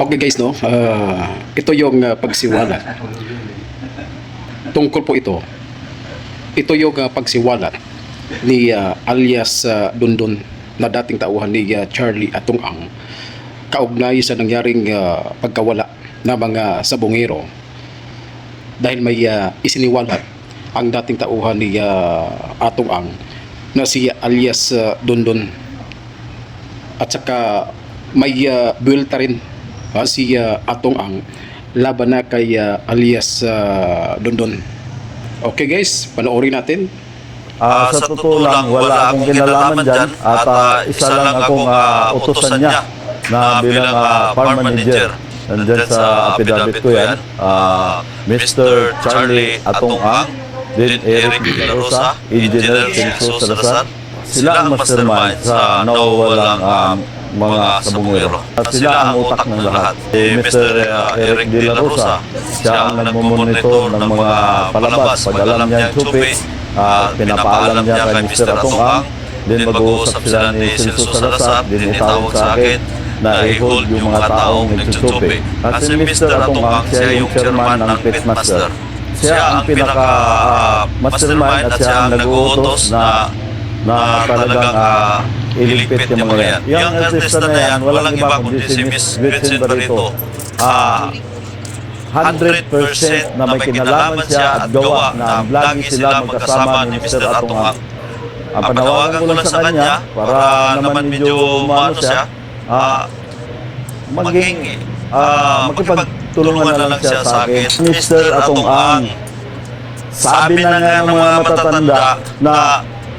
Okay guys, no? Ah, ito yung ah, pagsiwalat. Tungkol po ito. Ito yung ah, pagsiwalat ni ah, alias ah, Dundon na dating tauhan ni ah, Charlie Atong Ang kaugnay sa nangyaring ah, pagkawala ng mga sabongero dahil may ah, isiniwalat ang dating tauhan ni ah, Atong Ang na si alias ah, Dundon at saka may uh, buwelta rin ah, si ah, Atong Ang laban na kay ah, alias ah, Dondon. Okay guys, panoorin natin. Ah, sa totoo lang, wala akong kinalaman dyan at ah, isa lang akong ah, utusan niya na bilang ah, farm manager. Nandyan sa affidavit ko yan, ah, Mr. Charlie Atong Ang, din Eric Rosa, Engineer Celso Salazar. Sila ang mastermind sa nawawalang ah, mga sabungero. At sila ang utak ng lahat. Si Mr. Eric De La Rosa, siya ang nagmumonitor ng mga palabas. Pag alam niya yung chupi, Ah, pinapaalam niya kay Mr. Atong Ang, din mag-uusap sila ni Celso Salazar, din itawag sa akin na i-hold yung mga taong nagsusupi. At si Mr. Atong Ang, siya yung chairman ng Pitmaster. Siya ang pinaka ah, at siya ang nag-uutos na na talagang ah, iligpit yung mga yan. Yung artista na yan, walang iba kundi si Miss Gretchen Barreto. Ah, 100% na may kinalaman siya at gawa na lagi sila magkasama ni Mr. Atong Ang. Ang panawagan ko lang sa kanya para naman medyo umano siya, ah, maging ah, makipagtulungan na lang siya sa akin. Mr. Atong Ang, sabi na nga ng mga matatanda na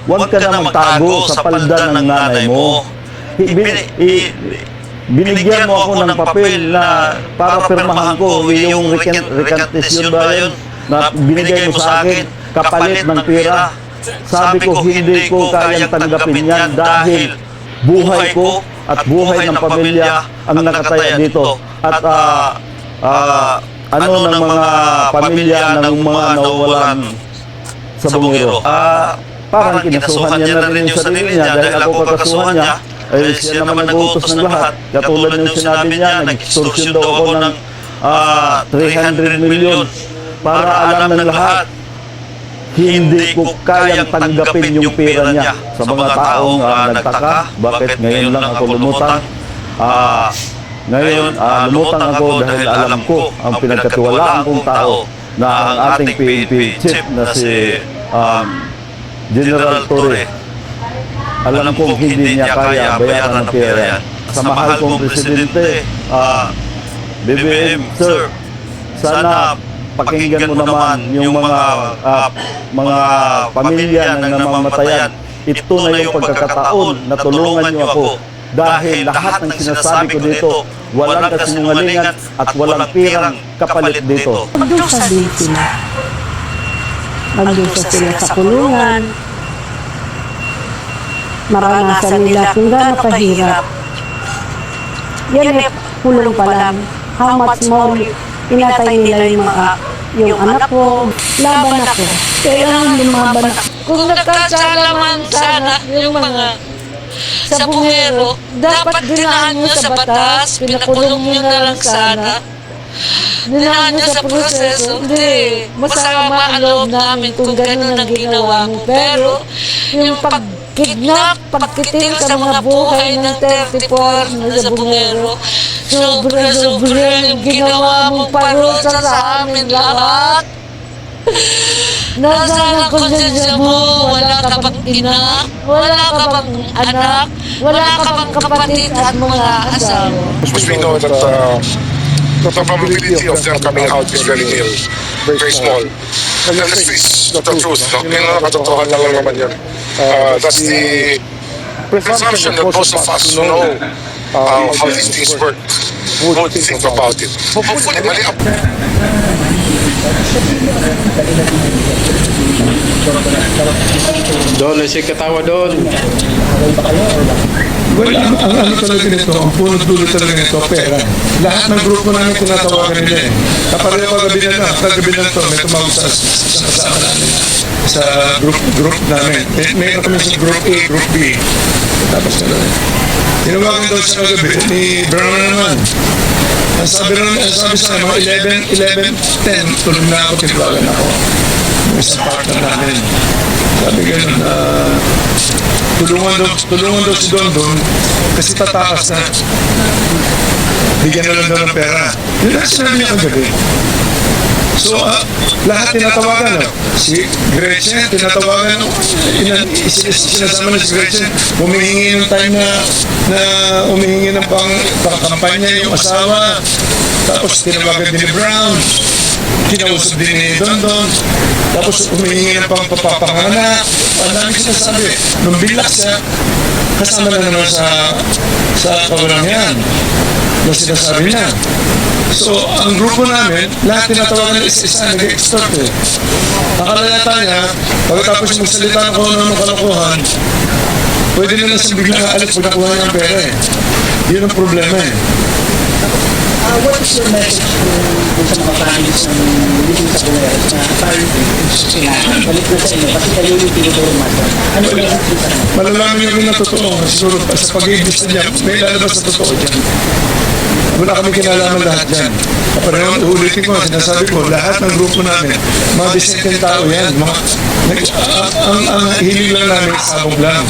huwag ka na magtago sa palda ng nanay mo. Binigyan mo ako ng papel na para pirmahan ko yung recant recantation ba yun na binigay mo sa akin kapalit ng pera. Sabi ko hindi ko kayang tanggapin yan dahil buhay ko at buhay ng pamilya ang nakataya dito. At ah, ah, ano ng mga pamilya ng mga nawawalan sa bungero. Ah, parang kinasuhan niya na rin yung sarili niya dahil ako kakasuhan niya. Eh, siya naman nag-uutos ng lahat. Katulad ng sinabi niya, nag-extortion daw ako ng ah, 300 million para alam ng lahat. Hindi ko kayang tanggapin yung pera niya sa mga taong ah, nagtaka. Bakit ngayon lang ako lumutang? Ah, ngayon, ah, lumutang ako dahil alam ko ang pinagkatiwalaan kong tao na ang ating PNP chief na si um, General Torre. Alam kong hindi niya kaya bayaran ng pera yan. Sa mahal kong presidente, ah, BBM, sir, sana pakinggan mo naman yung mga ah, mga pamilya ng namamatayan. Ito na yung pagkakataon na tulungan niyo ako dahil lahat ng sinasabi ko dito, walang kasinungalingan at walang pirang kapalit dito. Magdusa din sila. Magdusa sila sa kulungan. Maranasan nila kung gaano kahirap. Yan eh, kulong pa lang. How much more pinatay nila yung mga yung anak ko, laban ako. Kailangan lumaban ako. Kung nagkasalaman sana yung mga sa bungero, dapat dinahan nyo sa batas, pinakulong nyo na lang sana. Dinahan nyo sa proseso, hindi. Masama ang loob namin kung ganun ang ginawa mo. Pero yung pagkidnap, pagkitil sa mga buhay ng 34 na sa bungero, sobra-sobra yung ginawa mong parusa sa amin lahat. Nasaan ang konsensya mo? Wala ka bang ina? Wala ka bang anak? Wala ka bang kapatid at mga asawa? which we know that uh, the probability of them coming out is very nil, very small. And let's face the truth, no? Yung nakakatotohan lang lang naman yan. Uh, that's the presumption that most of us who know uh, how these things work would think about it. Hopefully, mali up. Doon, ay si katawa doon. Well, ang, ang ano talaga nito, ang punot dulo talaga nito, pera. Lahat ng grupo namin tinatawagan nila eh. Kapareho kagabi na lang, kagabi na to, may tumawag sa isang kasama namin sa group group namin. May, mayroon kami sa group A, group B. Tapos na lang. Tinawagan daw sa kagabi ni Brown na naman. Ang sabi rin, ang sabi sa mga 11, 11, 10, tulog na ako, tinawagan ako. Isang partner namin. Sabi ganun, ah, tulungan daw, tulungan daw si Don Don kasi tatakas na. Bigyan na lang daw ng pera. Yun ang sinabi niya kagabi. So, ah, lahat tinatawagan. No? Si Gretchen, tinatawagan. Inan, isin, sinasama na si Gretchen. Humihingi ng time na, na humihingi ng pang, pangkampanya yung asawa. Tapos tinawagan din ni Brown. Kinausap din ni Don Don. Tapos humihingi ng pang papapanganak. Ang dami sinasabi. Nung bilak siya, kasama na naman sa sa kawalan yan na sinasabi niya. So, ang grupo namin, lahat tinatawagan ng isa-isa, nag-extort eh. Nakalalata niya, pagkatapos magsalita ng kung ano ng kalokohan, pwede lang siyang biglang aalis pag nakuha niya ang pera eh. Yun ang problema eh. Uh, what is your message to sa mga families ng living sa Bueros na parang sila, balik na sa kasi kayo yung tinuturo masa. Ano yung sa niyo rin na totoo. Siguro sa pag-ibig niya, may lalabas na totoo dyan. Wala kami kinalaman lahat dyan. Kapareho, uulitin ko, sinasabi ko, lahat ng grupo namin, mga disenteng tao yan. Mga, nag, ang, ang, ang hiling lang namin, sabog lang.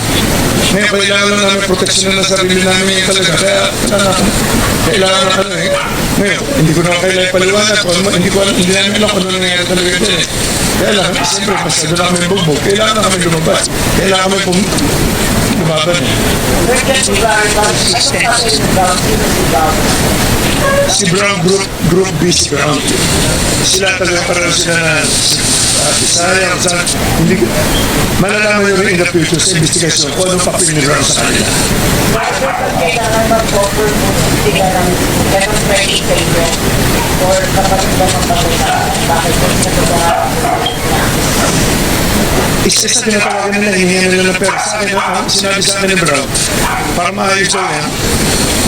Ngayon, kailangan lang namin proteksyon na sarili namin talaga. Kaya, kailangan, na ano eh. Ngayon, hindi ko naman kailangan paliwanag. Kung hindi ko alam, hindi namin alam kung ano nangyayari talaga dyan eh. Kaya lang, siyempre, masyado na kami bugbog. Kailangan na kami lumabas. Kailangan kami pum lumaban eh. si Brown Group, Group B si Brown. Sila talaga parang sila na Bisaya, sa, hindi, ko- malalaman nyo rin in the future sa investigation kung anong papel ni Brown sa kanila. Kailangan mag-offer mo sila ng pwede sa inyo or kapag ba magpapasa, bakit po sa Isa sa tinatawagan nila, hinihingi nila ng pera sa akin. Ang sinabi sa akin ni Brown, para maayos ko yan,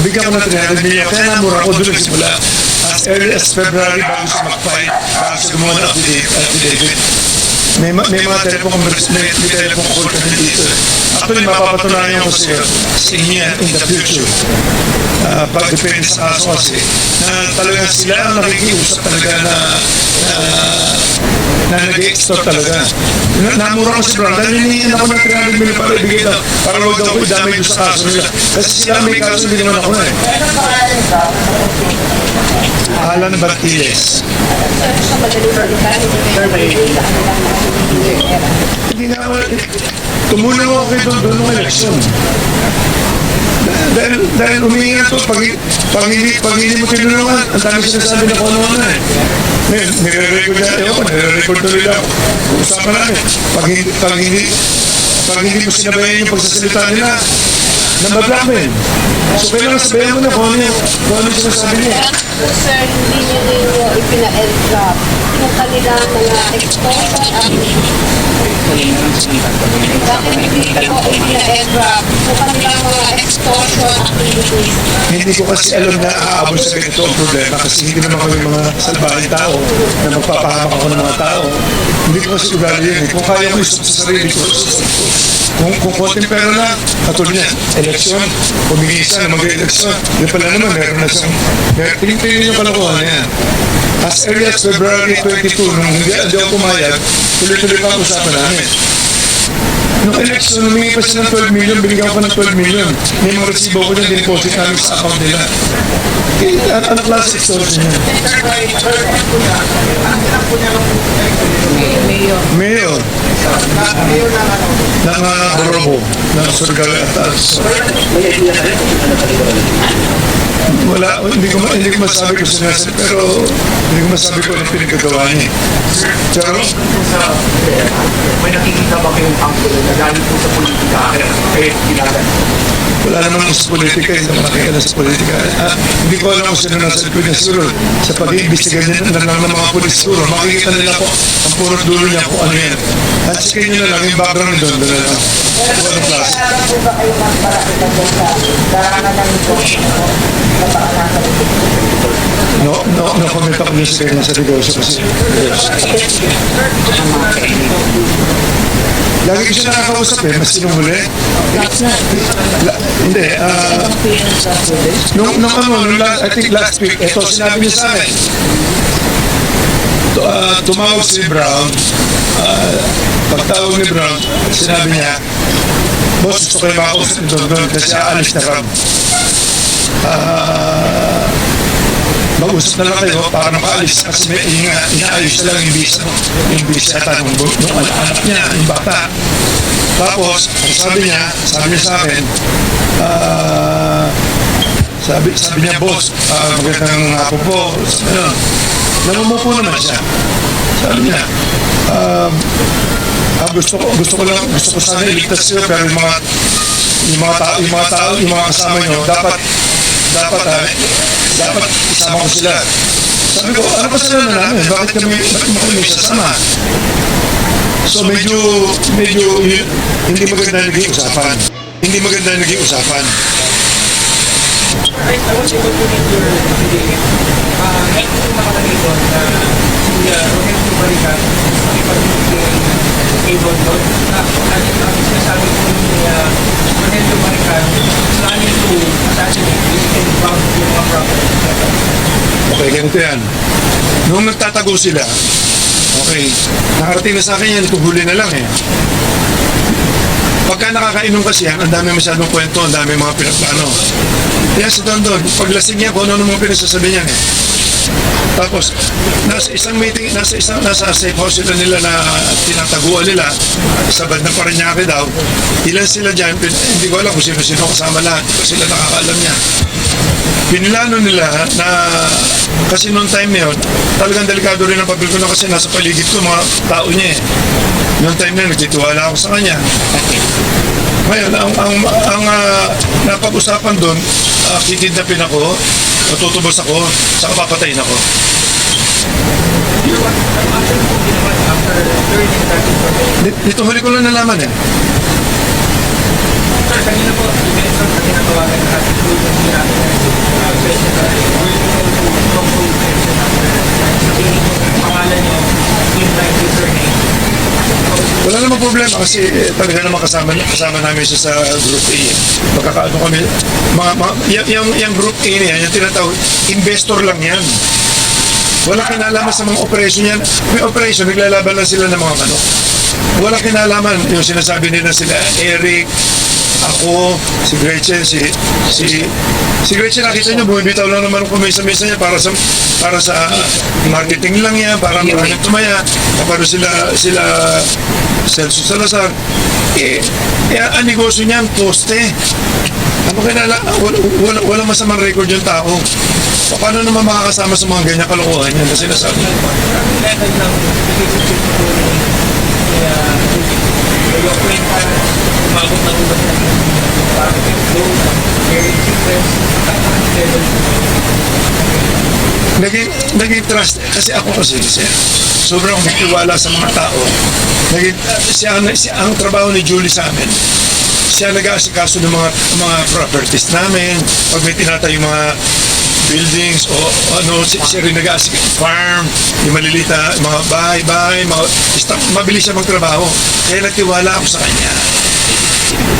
bigyan ko ng 300 million. Kaya namura ko doon nagsimula. As early as February, bago siya mag-fight, bago siya gumawa ng affidavit. May, ma- may mga telephone conversation, may, may telephone call kami dito. Actually, mapapatunayan ko sa sa inyo in the future. Uh, pag depende sa kaso kasi, na talagang sila ang nakikiusap talaga na na, na nag-extort talaga. Na- Namura ko si Brown dahil hinihingi ako ng 300 million para ibigay daw, para huwag daw doon sa kaso nila. Kasi sila may kaso, hindi naman ako na eh. Alan Bartiles. Hindi na ako, tumulong ako kay Don Don nung eleksyon. Dahil, dahil humingi na to, pag, pag, pag hindi mo tinulungan, ang dami sinasabi na kung ano na eh. Nire-record na, ewan ko, nire-record na nila ako. Usapan namin, pag pag hindi, pag hindi mo sinabayan yung pagsasalita nila, nabablackmail. So, kailangan sabayan mo na kung ano yung, kung ano yung sinasabi niya. Sir, hindi niyo ninyo ipina-airdrop yung kanilang mga extortion application. Bakit hindi ko ipina-airdrop yung mga extortion activities? Hindi ko kasi alam na aabot sa ganito ang problema kasi hindi naman kami mga salbahing tao na magpapahamak ako ng mga tao. Hindi ko kasi ugali yun eh. Kung kaya ko isip sa sarili ko. Kung, kung konting pera na, katulad niya, eleksyon, pumili siya na mag-eleksyon. Di pala naman, meron na siyang, meron, tingin yung kalokohan na yan. As early as February 22, nung hindi, hindi ako pumayag, tuloy-tuloy pa ang usapan namin. Nung election, humingi pa siya ng 12 million, binigyan ko pa ng 12 million. May mga resibo ko dyan, dineposit namin sa account nila. Eh, an- anong klase extortion yan? Mayor. Ng uh, Borobo, ng Surigao at Taas. Wala, hindi ko, hindi ko masabi kung sinasabi, pero hindi ko masabi kung anong pinagkagawa niya. Pero, may nakikita ba kayong anggulo na Dahil po sa politika, kaya eh, ginagawa. Wala naman ako sa politika, hindi naman nakikita sa politika. Ah, hindi ko alam kung sino nasa likod niya siguro. Sa pag-iimbestiga niya na lang ng mga polis siguro, makikita nila po ang puro dulo niya kung ano yan. At sige nyo na lang, yung background doon, doon na lang. Kung anong klase. po ba kayo magparaki ka dyan sa darangan ng negosyo mo? Kapag No, no, no comment ako sa kanya sa negosyo kasi. Lagi ko siya nakakausap eh, mas sinumuli. Hindi, ah, nung, nung ano, nung I think last week, ito sinabi niya sa akin. Ah, tumawag si Brown, ah, pagtawag ni Brown, sinabi niya, Boss, gusto ko yung makausap ni Don Don kasi aalis na Ram. Ah, mag-usap na lang kayo para makaalis kasi may ina, inaayos na lang yung visa. Yung visa ata nung, anak, niya, yung bata. Tapos, ang sabi niya, sabi niya sa akin, ah, sabi, sabi niya, boss, ah, magandang hapon po. Ano, namumupo naman siya. Sabi niya, um, ah, gusto ko, gusto ko lang, gusto ko sana iligtas siya, pero yung mga, yung mga tao, yung mga tao, yung mga kasama niyo, dapat, dapat, ah, dapat isama ko sila. Sabi ko, ano ba sila na namin? Bakit kami, bakit mo kami sasama? So medyo, medyo, hindi maganda naging usapan. Hindi maganda naging usapan. I was able to read your affidavit. Ah, uh, ito yung nakalagay doon na si uh, Rogelio Balican ipagbibigay kay Don. Na ano ang sinasabi ko ni Rogelio Balican planning to assassinate this and bomb yung mga property. Okay, ganito yan. Nung nagtatago sila, okay, nakarating na sa akin yan, huli na lang eh. Pagka nakakainom kasi yan, ang dami masyadong kwento, ang dami mga pinaplano. Kaya si Don Don, paglasing niya, kung ano naman pinagsasabi niya eh. Tapos, nasa isang meeting, nasa isang, nasa safe house sila nila na tinataguan nila, sa band ng Paranaque daw, ilan sila dyan, pin- hindi ko alam kung sino-sino kasama lahat, ko sila nakakaalam niya pinilano nila na kasi noong time na yun, talagang delikado rin ang papel ko na kasi nasa paligid ko mga tao niya eh. Noong time na yun, nagtitiwala ako sa kanya. Ngayon, ang, ang, ang ah, napag-usapan doon, uh, kikidnapin ako, matutubos ako, saka papatayin ako. Dito huli ko lang nalaman eh. Sir, kanina po, i-mention na tinatawagan na hindi natin na uh, secretary. We're able to talk to mention after sabihin yung pangalan niyo in line with your name. Wala namang problema kasi eh, talaga naman kasama, kasama namin siya sa Group A. Magkakaano kami, mga, mga, yung, yung, yung Group A na yan, yung tinatawag, investor lang yan. Wala kinalaman sa mga operation yan. May operation, naglalaban lang sila ng mga manok. Wala kinalaman yung sinasabi nila sila, Eric, ako, si Gretchen, si si si Gretchen nakita niyo bumibitaw lang naman kung mesa-mesa niya para sa para sa marketing lang yan, para maraming tumaya. Kapag sila sila Celso Salazar, eh, eh ang negosyo niyan, poste. Ano kinala, wala, wala, wala masamang record yung tao. Paano naman makakasama sa mga ganyan kalokohan yan na sinasabi? Level ng relationship. Kayo po yung parang umabot na ubas na yung flow ng very secrets. Ang level naging, naging trust kasi ako kasi siya, sobrang nagtiwala sa mga tao. Naging, siya, siya ang trabaho ni Julie sa amin siya nag-aasikaso ng mga mga properties namin. Pag may tinatayo mga buildings o ano si, siya rin nag-aasikaso farm yung malilita mga bahay-bahay mga, mabilis siya magtrabaho. Kaya nagtiwala ako sa kanya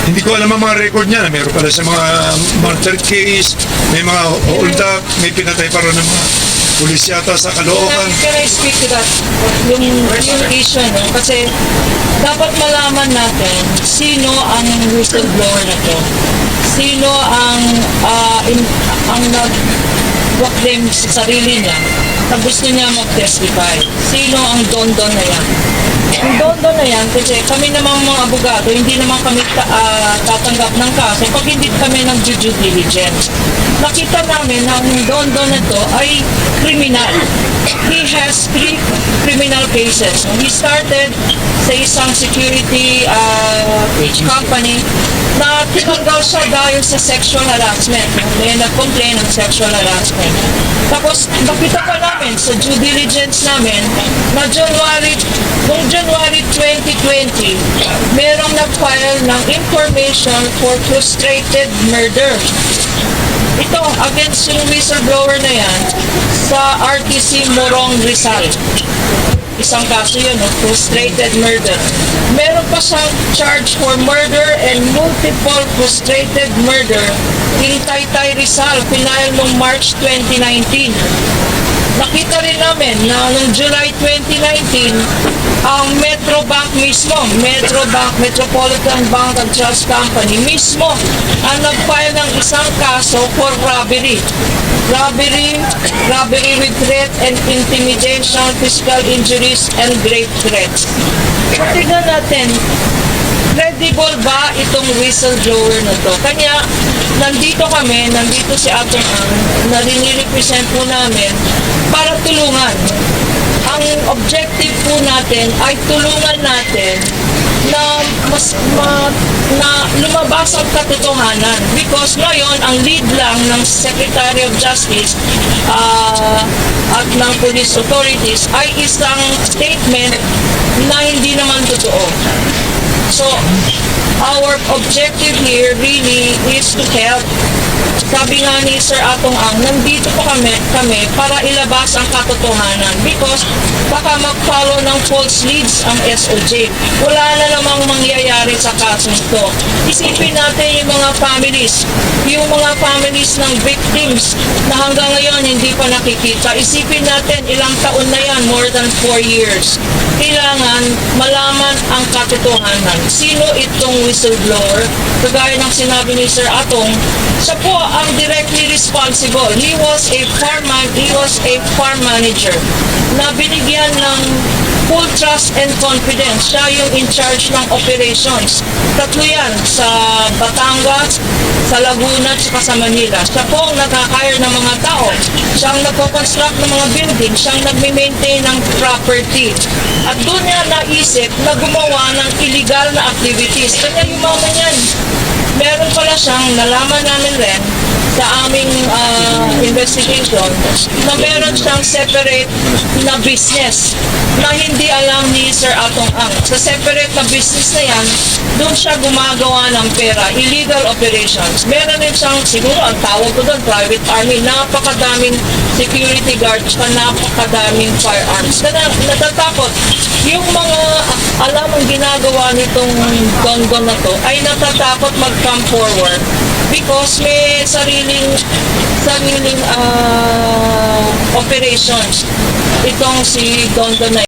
hindi ko alam ang mga record niya. Meron pala sa mga murder case, may mga hold up, may pinatay pa rin ng mga pulis yata sa Caloocan. Can I speak to that? Yung, yung issue, no? Kasi dapat malaman natin sino ang whistleblower na to. Sino ang ah, in- ang nag proclaim sa sarili niya na gusto niya mag-testify. Sino ang don-don na yan? Yung dondo na yan, kasi kami namang mga abogado, hindi naman kami ta- ah, tatanggap ng kaso pag hindi kami ng due diligence. Nakita namin na ang dondo na to ay kriminal. He has three criminal cases. He started sa isang security ah, company na tinanggal siya dahil sa sexual harassment. May nag-complain ng sexual harassment. Tapos, nakita pa namin sa due diligence namin na January, noong January 2020, merong nag-file ng information for frustrated murder. Ito, against yung whistleblower na yan sa RTC Morong Rizal. Isang kaso yun, no? frustrated murder. Meron pa siyang charge for murder and multiple frustrated murder in Taytay Rizal, final noong March 2019. Nakita rin namin na noong July 2019, ang Metro Bank mismo, Metro Bank, Metropolitan Bank and Trust Company mismo ang nag-file ng isang kaso for robbery. Robbery, robbery with threat and intimidation, physical injuries, and grave threats. So, tignan natin, credible ba itong whistleblower na to? Kanya, nandito kami, nandito si Atong Ang, na riniripresent po namin para tulungan. Ang objective po natin ay tulungan natin na mas ma, na lumabas ang katotohanan because ngayon ang lead lang ng Secretary of Justice ah, at ng police authorities ay isang statement na hindi naman totoo. So, our objective here really is to help. Sabi nga ni Sir Atong Ang, nandito po kami, kami para ilabas ang katotohanan because baka mag-follow ng false leads ang SOJ. Wala na namang mangyayari sa kasong ito. Isipin natin yung mga families, yung mga families ng victims na hanggang ngayon hindi pa nakikita. Isipin natin ilang taon na yan, more than 4 years. Kailangan malaman ang katotohanan. Sino itong whistleblower? Kagaya ng sinabi ni Sir Atong, siya po ang directly responsible. He was a farm he was a farm manager na binigyan ng full trust and confidence. Siya yung in charge ng operations. Tatlo yan sa Batangas, sa Laguna, at sa Manila. Siya po ang nag-hire ng mga tao. Siya ang nagko-construct ng mga building. Siya ang nagme-maintain ng property. At doon niya naisip na gumawa ng illegal na activities. Kanya yung mama niyan. Meron pala siyang nalaman namin rin sa aming ah, investigation na meron siyang separate na business na hindi alam ni Sir Atong Ang. Sa separate na business na yan, doon siya gumagawa ng pera, illegal operations. Meron din siyang, siguro ang tawag ko doon, private army, napakadaming security guards, ka napakadaming firearms. Kaya natatakot. Yung mga alam ang ginagawa nitong gongon na to ay natatakot mag-come forward because may sariling sariling ah, operations. Itong si Don Don na